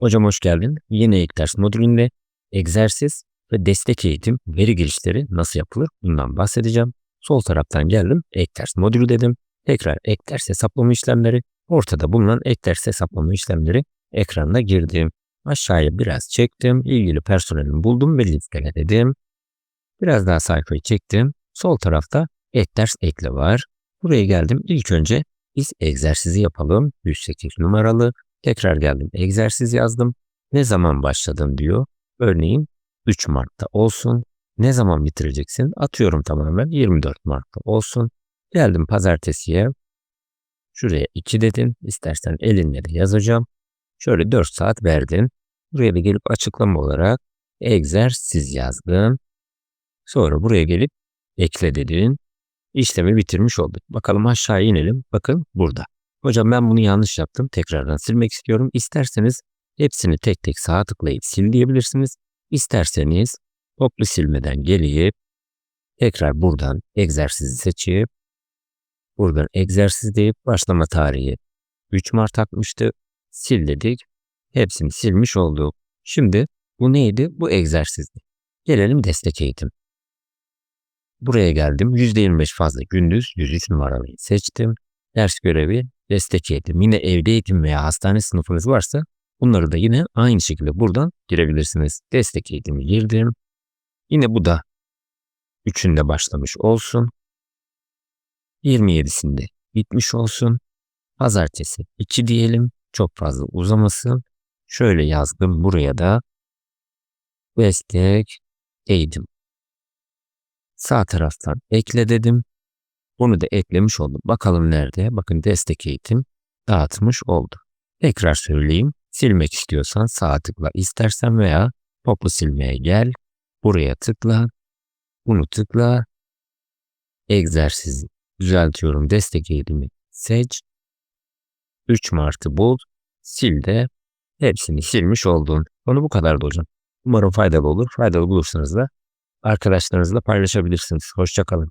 Hocam hoş geldin. Yine ilk ders modülünde egzersiz ve destek eğitim veri girişleri nasıl yapılır bundan bahsedeceğim. Sol taraftan geldim ek ders modülü dedim. Tekrar ek ders hesaplama işlemleri ortada bulunan ek ders hesaplama işlemleri ekranına girdim. Aşağıya biraz çektim. ilgili personelimi buldum ve listeledim. Biraz daha sayfayı çektim. Sol tarafta ek ders ekle var. Buraya geldim. İlk önce biz egzersizi yapalım. 108 numaralı. Tekrar geldim. Egzersiz yazdım. Ne zaman başladın diyor. Örneğin 3 Mart'ta olsun. Ne zaman bitireceksin? Atıyorum tamamen 24 Mart'ta olsun. Geldim pazartesiye. Şuraya 2 dedim. İstersen elinle de yazacağım. Şöyle 4 saat verdin. Buraya da gelip açıklama olarak egzersiz yazdım. Sonra buraya gelip ekle dedin. İşlemi bitirmiş olduk. Bakalım aşağı inelim. Bakın burada. Hocam ben bunu yanlış yaptım. Tekrardan silmek istiyorum. İsterseniz hepsini tek tek sağa tıklayıp sil diyebilirsiniz. İsterseniz toplu silmeden gelip tekrar buradan egzersizi seçip buradan egzersiz deyip başlama tarihi 3 Mart atmıştı. Sil dedik. Hepsini silmiş olduk. Şimdi bu neydi? Bu egzersizdi. Gelelim destek eğitim. Buraya geldim. %25 fazla gündüz 103 numaralıyı seçtim. Ders görevi destek eğitim. Yine evde eğitim veya hastane sınıfınız varsa bunları da yine aynı şekilde buradan girebilirsiniz. Destek eğitimi girdim. Yine bu da üçünde başlamış olsun. 27'sinde bitmiş olsun. Pazartesi 2 diyelim. Çok fazla uzamasın. Şöyle yazdım buraya da destek eğitim. Sağ taraftan ekle dedim. Bunu da eklemiş oldum. Bakalım nerede? Bakın destek eğitim dağıtmış oldu. Tekrar söyleyeyim. Silmek istiyorsan sağ tıkla istersen veya toplu silmeye gel. Buraya tıkla. Bunu tıkla. Egzersizi düzeltiyorum. Destek eğitimi seç. 3 Mart'ı bul. Sil de hepsini silmiş oldun. Konu bu kadardı hocam. Umarım faydalı olur. Faydalı bulursanız da arkadaşlarınızla paylaşabilirsiniz. Hoşçakalın.